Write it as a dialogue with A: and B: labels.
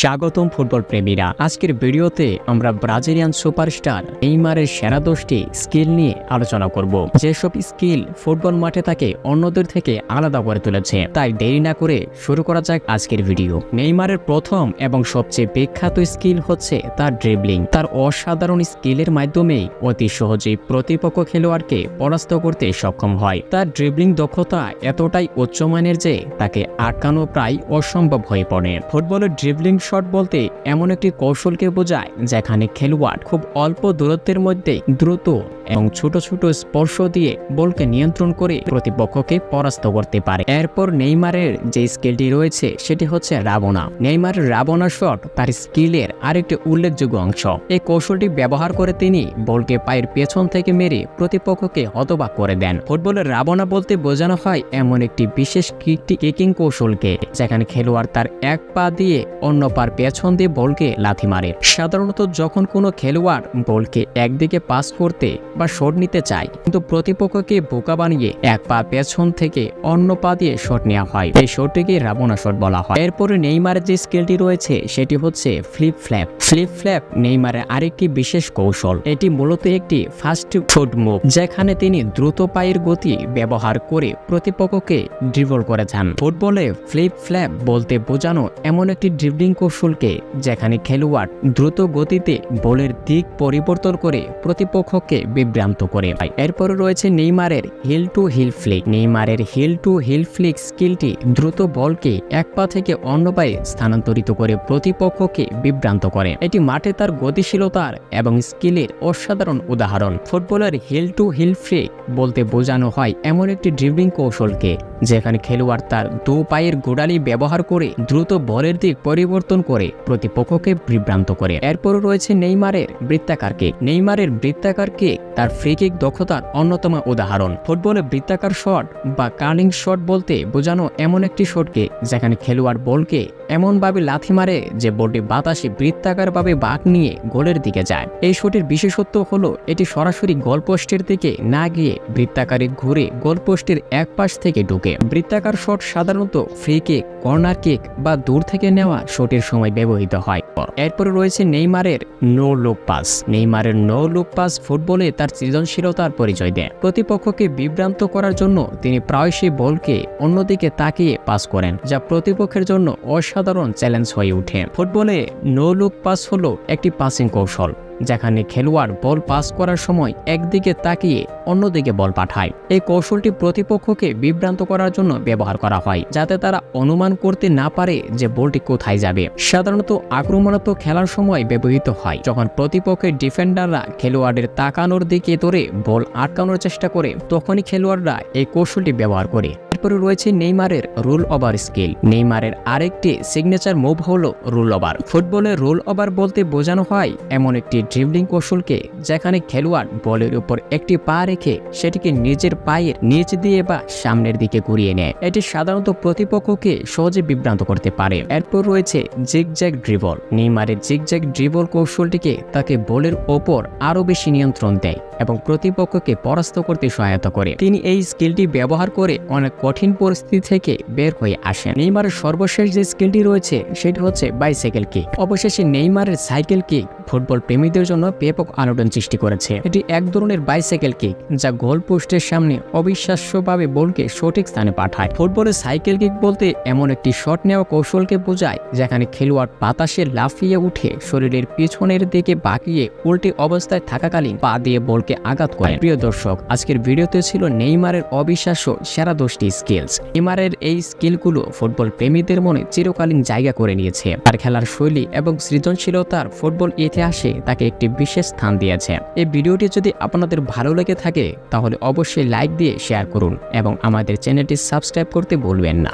A: স্বাগতম ফুটবল প্রেমীরা। আজকের ভিডিওতে আমরা ব্রাজিলিয়ান সুপারস্টার নেইমারের সেরা দশটি স্কিল নিয়ে আলোচনা করব। যেসব স্কিল ফুটবল মাঠে তাকে অন্যদের থেকে আলাদা করে তুলেছে, তাই দেরি না করে শুরু করা যাক আজকের ভিডিও। নেইমারের প্রথম এবং সবচেয়ে বিখ্যাত স্কিল হচ্ছে তার ড্রিবলিং তার অসাধারণ স্কিলের মাধ্যমেই অতি সহজেই প্রতিপক্ষ খেলোয়াড়কে পরাস্ত করতে সক্ষম হয়। তার ড্রিবলিং দক্ষতা এতটাই উচ্চমানের যে তাকে আটকানো প্রায় অসম্ভব হয়ে পড়ে। ফুটবলের ড্রিবলিং শট বলতে এমন একটি কৌশলকে বোঝায় যেখানে খেলোয়াড় খুব অল্প দূরত্বের মধ্যে দ্রুত এবং ছোট ছোট স্পর্শ দিয়ে বলকে নিয়ন্ত্রণ করে প্রতিপক্ষকে পরাস্ত করতে পারে। এরপর নেইমারের যে স্কিলটি রয়েছে, সেটি হচ্ছে রাবণা। নেইমারের রাবণা শট তার স্কিলের আরেকটি উল্লেখযোগ্য অংশ। এই কৌশলটি ব্যবহার করে তিনি বলকে পায়ের পেছন থেকে মেরে প্রতিপক্ষকে হতবাক করে দেন। ফুটবলের রাবণা বলতে বোঝানো হয় এমন একটি বিশেষ কিকিং কৌশলকে, যেখানে খেলোয়াড় তার এক পা দিয়ে অন্য পার পেছন দিয়ে বলকে লাথি মারে। সাধারণত যখন কোনো খেলোয়াড় বলকে একদিকে পাস করতে বা শট নিতে চায়। কিন্তু প্রতিপক্ষকে বোকা বানিয়ে এক পা পেছন থেকে অন্য পা দিয়ে শট নেওয়া হয়। এই শটটিকে রাবণা শট বলা হয়। এরপরে নেইমারের যে স্কিলটি রয়েছে, সেটি হচ্ছে ফ্লিপ ফ্ল্যাপ। ফ্লিপ ফ্ল্যাপ নেইমারের আরেকটি বিশেষ কৌশল। এটি মূলত একটি ফাস্ট ফুড মুভ, যেখানে তিনি দ্রুত পায়ের গতি ব্যবহার করে প্রতিপক্ষকে ড্রিবল করে যান। ফুটবলে ফ্লিপ ফ্ল্যাপ বলতে বোঝানো এমন একটি ড্রিবলিং কৌশলকে, যেখানে খেলোয়াড় দ্রুত গতিতে বলের দিক পরিবর্তন করে প্রতিপক্ষকে বিভ্রান্ত করে পায়। এরপরে রয়েছে নেইমারের হিল টু হিল ফ্লিক নেইমারের হিল টু হিল ফ্লিক স্কিলটি দ্রুত বলকে এক পা থেকে অন্য পায়ে স্থানান্তরিত করে প্রতিপক্ষকে বিভ্রান্ত করে। এটি মাঠে তার গতিশীলতার এবং স্কিলের অসাধারণ উদাহরণ। ফুটবলের হিল টু হিল ফ্লিক বলতে বোঝানো হয় এমন একটি ড্রিবলিং কৌশলকে, যেখানে খেলোয়াড় তার দু পায়ের গোড়ালি ব্যবহার করে দ্রুত বলের দিক পরিবর্তন করে প্রতিপক্ষকে বিভ্রান্ত করে। এরপর রয়েছে নেইমারের বৃত্তাকার কেক নেইমারের বৃত্তাকার কেক তার ফ্রি কিক দক্ষতার অন্যতম উদাহরণ। ফুটবলে বৃত্তাকার শট বা কার্লিং শট বলতে বোঝানো এমন একটি শটকে যেখানে খেলোয়াড় বলকে এমনভাবে লাথি মারে যে বলটি বাতাসে বৃত্তাকারভাবে বাঁক নিয়ে গোলের দিকে যায়। এই শটের বিশেষত্ব হলো এটি সরাসরি গোলপোস্টের দিকে না গিয়ে বৃত্তাকারে ঘুরে গোলপোস্টের এক পাশ থেকে ঢুকে। বৃত্তাকার শট সাধারণত ফ্রি কিক কর্নার কিক বা দূর থেকে নেওয়া শটের সময় ব্যবহৃত হয়। এরপরে রয়েছে নেইমারের নো লুক পাস নেইমারের নো লুক পাস ফুটবলে তার সৃজনশীলতার পরিচয় দেয় প্রতিপক্ষকে বিভ্রান্ত করার জন্য তিনি প্রায়শই বলকে অন্যদিকে তাকিয়ে পাস করেন, যা প্রতিপক্ষের জন্য অসাধারণ চ্যালেঞ্জ হয়ে ওঠে। ফুটবলে নো লুক পাস হলো একটি পাসিং কৌশল। যেখানে খেলোয়াড় বল পাস করার সময় একদিকে তাকিয়ে অন্যদিকে বল পাঠায়। এই কৌশলটি প্রতিপক্ষকে বিভ্রান্ত করার জন্য ব্যবহার করা হয়, যাতে তারা অনুমান করতে না পারে যে বলটি কোথায় যাবে। সাধারণত আক্রমণাত্মক খেলার সময় ব্যবহৃত হয়, যখন প্রতিপক্ষের ডিফেন্ডাররা খেলোয়াড়ের তাকানোর দিকে ধরে বল আটকানোর চেষ্টা করে, তখনই খেলোয়াড়রা এই কৌশলটি ব্যবহার করে। এরপরে রয়েছে নেইমারের রুল ওভার স্কিল। নেইমারের আরেকটি সিগনেচার মুভ হলো রুল ওভার। ফুটবলে রুল ওভার বলতে বোঝানো হয়, এমন একটি ড্রিবলিং কৌশলকে যেখানে খেলোয়াড় বলের উপর একটি পা রেখে সেটিকে নিজের পায়ের নিচ দিয়ে বা সামনের দিকে ঘুরিয়ে নেয়। এটি সাধারণত প্রতিপক্ষকে সহজে বিভ্রান্ত করতে পারে। এরপর রয়েছে জিগজ্যাগ ড্রিবল। নেইমারের জিগজ্যাগ ড্রিবল কৌশলটিকে তাকে বলের ওপর আরও বেশি নিয়ন্ত্রণ দেয়। এবং প্রতিপক্ষকে পরাস্ত করতে সহায়তা করে। তিনি এই স্কিলটি ব্যবহার করে অনেক কঠিন পরিস্থিতি থেকে বের হয়ে আসেন। নেইমারের সর্বশেষ যে স্কিলটি রয়েছে, সেটি হচ্ছে বাইসাইকেল কিক অবশেষে নেইমারের সাইকেল কিক ফুটবল প্রেমীদের জন্য ব্যাপক আলোড়ন সৃষ্টি করেছে। এটি এক ধরনের বাইসাইকেল কিক যা গোল পোস্টের সামনে অবিশ্বাস্যভাবে বলকে সঠিক স্থানে পাঠায়। ফুটবলের সাইকেল কিক বলতে এমন একটি শট নেওয়া কৌশলকে বোঝায়, যেখানে খেলোয়াড় বাতাসে লাফিয়ে উঠে শরীরের পিছনের দিকে বাঁকিয়ে উল্টে অবস্থায় থাকাকালীন পা দিয়ে বলকে আঘাত করে। প্রিয় দর্শক আজকের ভিডিওতে ছিল নেইমারের অবিশ্বাস্য সেরা দশটি স্কিলস নেইমারের এই স্কিলগুলো ফুটবল প্রেমীদের মনে চিরকালীন জায়গা করে নিয়েছে। তার খেলার শৈলী এবং সৃজনশীলতার ফুটবল ইতিহাসে তাকে একটি বিশেষ স্থান দিয়েছে। এই ভিডিওটি যদি আপনাদের ভালো লেগে থাকে তাহলে অবশ্যই লাইক দিয়ে শেয়ার করুন এবং আমাদের চ্যানেলটি সাবস্ক্রাইব করতে ভুলবেন না।